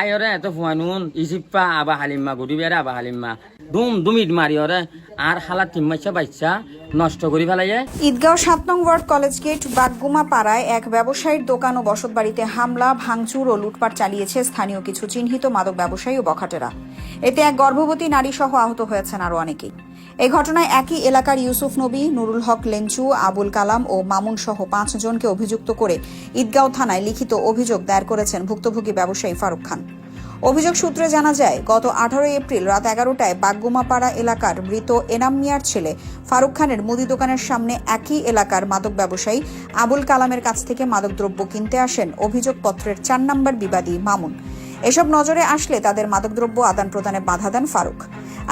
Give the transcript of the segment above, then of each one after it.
আয়রে এত ফুয়ানুন ইসিপ্পা আবা হালিম্মা গুড়ি বেড়া আবা হালিম্মা দুম দুমিট মারি ওরে আর হালা তিম্মাইছা বাইচ্ছা নষ্ট করি ফেলাইয়ে ঈদগাঁও সাত নং ওয়ার্ড কলেজ গেট, বাগগুমা পাড়ায় এক ব্যবসায়ীর দোকান ও বসতবাড়িতে হামলা, ভাঙচুর ও লুটপাট চালিয়েছে স্থানীয় কিছু চিহ্নিত মাদক ব্যবসায়ী ও বখাটেরা। এতে এক গর্ভবতী নারী সহ আহত হয়েছেন আরও অনেকেই। এই ঘটনায় একই এলাকার ইউসুফ নবী, নুরুল হক লেঞ্চু, আবুল কালাম ও মামুন সহ পাঁচজনকে অভিযুক্ত করে ঈদগাঁও থানায় লিখিত অভিযোগ দায়ের করেছেন ভুক্তভোগী ব্যবসায়ী ফারুক খান। অভিযোগ সূত্রে জানা যায়, গত আঠারোই এপ্রিল রাত এগারোটায় বাগগুমাপাড়া এলাকার মৃত এনাম মিয়ার ছেলে ফারুক খানের মুদি দোকানের সামনে একই এলাকার মাদক ব্যবসায়ী আবুল কালামের কাছ থেকে মাদকদ্রব্য কিনতে আসেন। অভিযোগপত্রের চার নম্বর বিবাদী মামুন। এসব নজরে আসলে তাদের মাদকদ্রব্য আদান প্রদানে বাধা দেন ফারুক।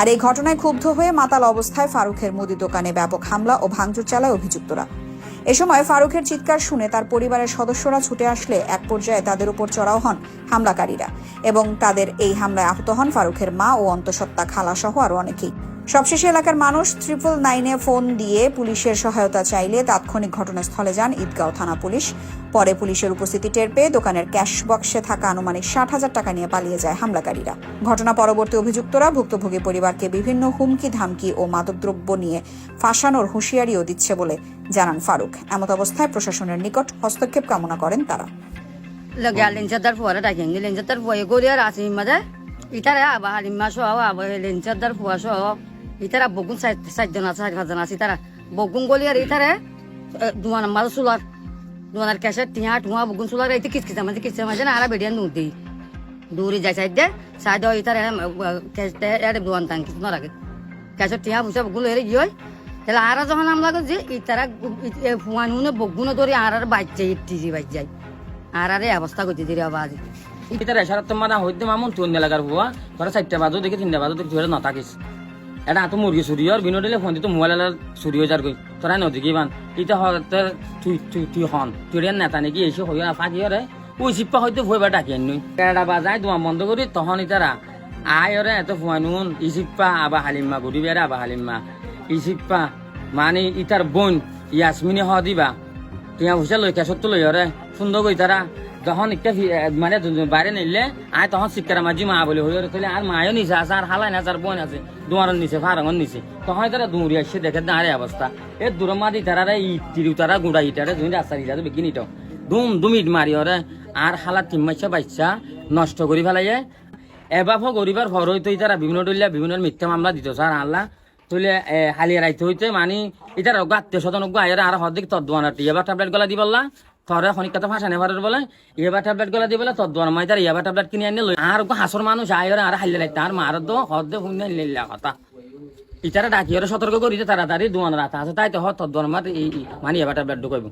আর এই ঘটনায় ক্ষুব্ধ হয়ে মাতাল অবস্থায় ফারুকের মুদি দোকানে ব্যাপক হামলা ও ভাঙচুর চালায় অভিযুক্তরা। এ সময় ফারুকের চিৎকার শুনে তার পরিবারের সদস্যরা ছুটে আসলে এক পর্যায়ে তাদের উপর চড়াও হন হামলাকারীরা এবং তাদের এই হামলায় আহত হন ফারুকের মা ও অন্তঃসত্ত্বা খালাসহ আরও অনেকেই। সবশেষে এলাকার মানুষ ট্রিপল নাইনে ফোন দিয়ে পুলিশের সহায়তা চাইলে তাৎক্ষণিক ঘটনাস্থলে যান ঈদগাঁও থানা পুলিশ। পরে পুলিশের উপস্থিতি টের পেয়ে দোকানের ক্যাশ বক্সে থাকা আনুমানিক ষাট হাজার টাকা নিয়ে পালিয়ে যায় হামলাকারীরা। ঘটনা পরবর্তী অভিযুক্তরা ভুক্তভোগী পরিবারকে বিভিন্ন হুমকি, ধামকি ও মাদকদ্রব্য নিয়ে ফাঁসানোর হুঁশিয়ারিও দিচ্ছে বলে জানান ফারুক। এমত অবস্থায় প্রশাসনের নিকট হস্তক্ষেপ কামনা করেন তারা। made itara aba halimma so ইতারা বগুন সাতজন আছে সাতজন আছে। ইতারা বগুন গলি আর ইতারে দুয়ান মাল সুলার দুয়ানার ক্যাশে টিহা টুহা বগুন সুলার এই কিস কিসা মাঝে কিস মাঝে না, আর বেড়িয়ান দুধ দিই। দূরে যাই সাইড দে, সাইড হয় ইতারে ক্যাশে এর দুয়ান তাং কিস মারা গেছে ক্যাশে টিয়া বুঝা বগুন এর গিয়ে তাহলে আর যখন আমরা যে, ইতারা ফুয়ান হুনে বগুন ধরে আর আর বাজছে ইট্টি জি বাজ যায়। আর আর অবস্থা করছে ধীরে আবার ইতারে এসারাত মানে হইতে মামুন, তুই অন্য এলাকার হুয়া ঘরে চারটা বাজো দেখি তিনটা বাজো দেখে ধরে নটা গেছে এটা তো মুরগি চুরি হর বিনো দিলে ফোন দিতে মোবাইল চুরি হয়ে যার গই তোরা নদী বান ইটা তুই তুই তুই হন। তুই নেতা নাকি? এসে হইয়া ফাঁকি হরে ওই চিপ্পা হয়তো ভইবা ডাকি আনি কেডা বাজায় দোয়া বন্ধ করি তখন ইতারা আয় ওরে এত ফুয়ানুন ইসিপ্পা আবা হালিম্মা গুড়ি বেড়া আবা হালিম্মা ইসিপ্পা মানে ইতার বোন ইয়াসমিনে হ দিবা। টিয়া ভুষা লই কেশত লই ওরে সুন্দর কই তারা যখন একটা মানে বাইরে নিলে, আয় তখন শিক্ষার মাঝি মা বলে হই তাহলে আর মায়ও নিছে, আছে, আর হালাই না আর বোন আছে দুয়ারন নিছে ফারঙ্গন নিছে। তখন তারা দৌড়ি আসছে দেখে দাঁড়ে অবস্থা। এ দূর মাদি তারা ই তিরু তারা, গুড়া ইটারে দুই রাস্তা ইটা বিকিনি তো। দুম দুমিট মারি ওরে, আর হালা তিম্মাইছা বাইচ্ছা, নষ্ট করি ফেলাইয়ে। এবার গরিবার ঘর হইতে তারা বিভিন্ন ডলিয়া বিভিন্ন মিথ্যা মামলা দিত স্যার আল্লাহ তুলে হালিয়া রাইতে হইতে মানে এটার আত্মীয় স্বজন আয়ের আর হদিক তদ্বানাটি এবার ট্যাবলেট গলা দিবল্লা থরে খনিক তো ভাষা নেভারের বলে, এবার ট্যাবলেট গলা দিবলে তদ্বান মাই তার এবার ট্যাবলেট কিনে আনলে আর হাসর মানুষ আয়ের আর হাইলে রাইতে আর মার দো হদে হুইনে লিল্লা কথা ইটারা ডাকি সতর্ক করিতে তাড়াতাড়ি দোয়ান রাত আছে, তাই তো হত তদ্বান মার এই এই- মানে এবার ট্যাবলেট ঢুকাইব।